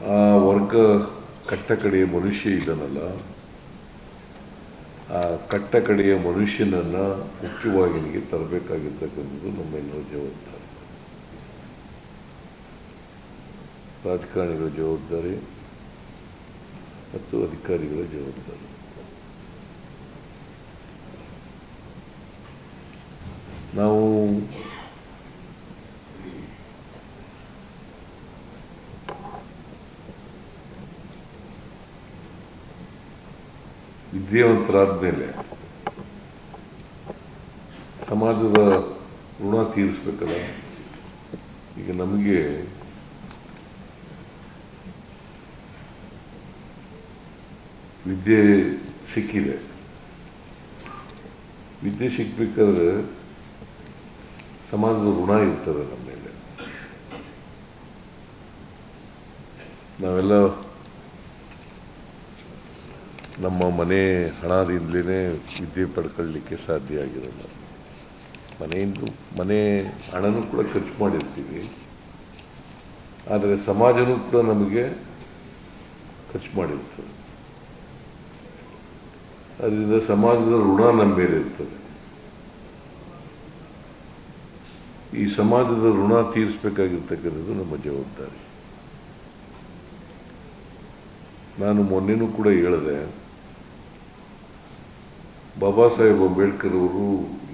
ಆ ವರ್ಗ ಕಟ್ಟ ಕಡೆಯ ಮನುಷ್ಯ ಇದ್ದಾನಲ್ಲ, ಆ ಕಟ್ಟ ಕಡೆಯ ಮನುಷ್ಯನನ್ನ ಮುಖ್ಯವಾಹಿನಿಗೆ ತರಬೇಕಾಗಿರ್ತಕ್ಕಂಥದ್ದು ನಮ್ಮೆಲ್ಲರ ಜವಾಬ್ದಾರಿ. ರಾಜಕಾರಣಿಗಳ ಜವಾಬ್ದಾರಿ ಮತ್ತು ಅಧಿಕಾರಿಗಳ ಜವಾಬ್ದಾರಿ. ನಾವು ವಿದ್ಯಾವಂತರಾದ ಮೇಲೆ. ಸಮಾಜದ ಋಣ ತೀರಿಸ್ಬೇಕಲ್ಲ. ಈಗ ನಮಗೆ ವಿದ್ಯೆ ಸಿಕ್ಕಿದೆ. ವಿದ್ಯೆ ಸಿಕ್ಬೇಕಾದ್ರೆ ಸಮಾಜದ ಋಣ ಇರ್ತದೆ ನಮ್ಮ ಮೇಲೆ. ನಾವೆಲ್ಲ ನಮ್ಮ ಮನೆ ಹಣದಿಂದಲೇ ವಿದ್ಯೆ ಪಡ್ಕೊಳ್ಳಿಕ್ಕೆ ಸಾಧ್ಯ ಆಗಿರೋಲ್ಲ ಮನೆಯಿಂದ, ಮನೆ ಹಣನೂ ಕೂಡ ಖರ್ಚು ಮಾಡಿರ್ತೀವಿ. ಆದರೆ ಸಮಾಜನೂ ಕೂಡ ನಮಗೆ ಖರ್ಚು ಮಾಡಿರ್ತದೆ. ಅದರಿಂದ ಸಮಾಜದ ಋಣ ನಮ್ಮ ಮೇಲೆ ಇರ್ತದೆ. ಈ ಸಮಾಜದ ಋಣ ತೀರಿಸಬೇಕಾಗಿರ್ತಕ್ಕಂಥದ್ದು ನಮ್ಮ ಜವಾಬ್ದಾರಿ. ನಾನು ಮೊನ್ನೆನೂ ಕೂಡ ಹೇಳಿದೆ ಬಾಬಾ ಸಾಹೇಬ್ ಅಂಬೇಡ್ಕರ್ ಅವರು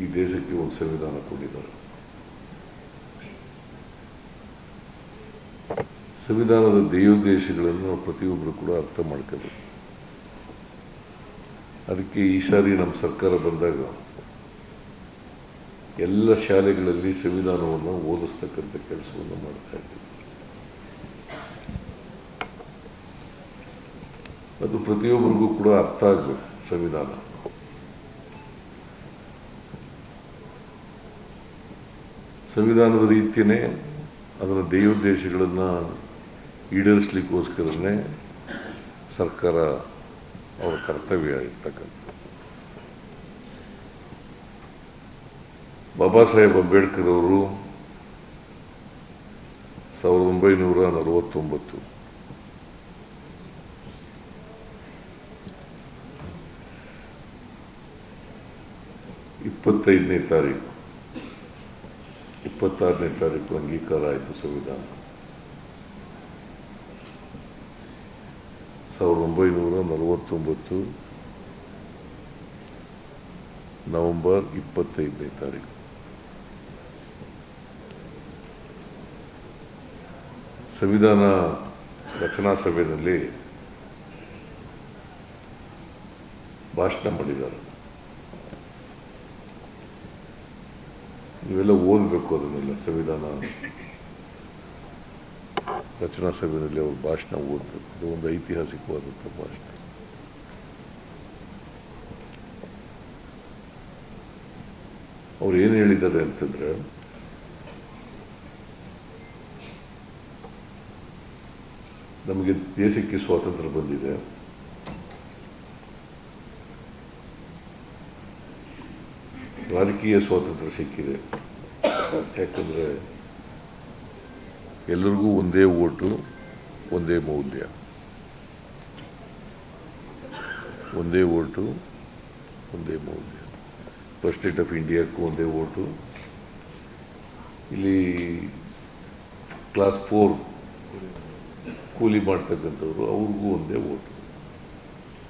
ಈ ದೇಶಕ್ಕೆ ಒಂದು ಸಂವಿಧಾನ ಕೊಟ್ಟಿದ್ದಾರೆ. ಸಂವಿಧಾನದ ದೇವೋದ್ದೇಶಗಳನ್ನು ನಾವು ಪ್ರತಿಯೊಬ್ಬರು ಕೂಡ ಅರ್ಥ ಮಾಡ್ಕೋಬೇಕು. ಅದಕ್ಕೆ ಈ ಸಾರಿ ನಮ್ಮ ಸರ್ಕಾರ ಬಂದಾಗ ಎಲ್ಲ ಶಾಲೆಗಳಲ್ಲಿ ಸಂವಿಧಾನವನ್ನು ಓದಿಸ್ತಕ್ಕಂಥ ಕೆಲಸವನ್ನು ಮಾಡ್ತಾ ಇದ್ದೀವಿ ಅದು ಪ್ರತಿಯೊಬ್ಬರಿಗೂ ಕೂಡ ಅರ್ಥ ಆಗಬೇಕು ಸಂವಿಧಾನ. ಸಂವಿಧಾನದ ರೀತಿಯೇ ಅದರ ದೇವೋದ್ದೇಶಗಳನ್ನು ಈಡೇರಿಸಲಿಕ್ಕೋಸ್ಕರನೇ ಸರ್ಕಾರ ಅವರ ಕರ್ತವ್ಯ ಇರ್ತಕ್ಕಂಥ ಬಾಬಾ ಸಾಹೇಬ್ ಅಂಬೇಡ್ಕರ್ ಅವರು ಸಾವಿರದ ಒಂಬೈನೂರ ನಲವತ್ತೊಂಬತ್ತು ಇಪ್ಪತ್ತೈದನೇ ತಾರೀಕು ಇಪ್ಪತ್ತಾರನೇ ತಾರೀಕು ಅಂಗೀಕಾರ ಆಯಿತು ಸಂವಿಧಾನ ಸಾವಿರದ ಒಂಬೈನೂರ ನಲವತ್ತೊಂಬತ್ತು ನವೆಂಬರ್ ಇಪ್ಪತ್ತೈದನೇ ತಾರೀಕು ಸಂವಿಧಾನ ರಚನಾ ಸಭೆಯಲ್ಲಿ ಭಾಷಣ ಮಾಡಿದ್ದಾರೆ ನೀವೆಲ್ಲ ಓದಬೇಕು ಅದನ್ನೆಲ್ಲ, ಸಂವಿಧಾನ. ರಚನಾ ಸಭೆಯಲ್ಲಿ ಅವ್ರ ಭಾಷಣ ಓದಬೇಕು. ಅದು ಒಂದು ಐತಿಹಾಸಿಕವಾದಂಥ ಭಾಷಣ. ಅವ್ರು ಏನು ಹೇಳಿದ್ದಾರೆ ಅಂತಂದ್ರೆ, ನಮಗೆ ದೇಶಕ್ಕೆ ಸ್ವಾತಂತ್ರ್ಯ ಬಂದಿದೆ. ರಾಜಕೀಯ ಸ್ವಾತಂತ್ರ್ಯ ಸಿಕ್ಕಿದೆ. ಯಾಕಂದರೆ ಎಲ್ಲರಿಗೂ ಒಂದೇ ಓಟು, ಒಂದೇ ಮೌಲ್ಯ. ಒಂದೇ ಓಟು, ಒಂದೇ ಮೌಲ್ಯ. ಫಸ್ಟ್ ಪ್ರೆಸಿಡೆಂಟ್ ಆಫ್ ಇಂಡಿಯಾಕ್ಕೂ ಒಂದೇ ಓಟು. ಇಲ್ಲಿ ಕ್ಲಾಸ್ ಫೋರ್ ಕೂಲಿ ಮಾಡ್ತಕ್ಕಂಥವ್ರು ಅವ್ರಿಗೂ ಒಂದೇ ಓಟು.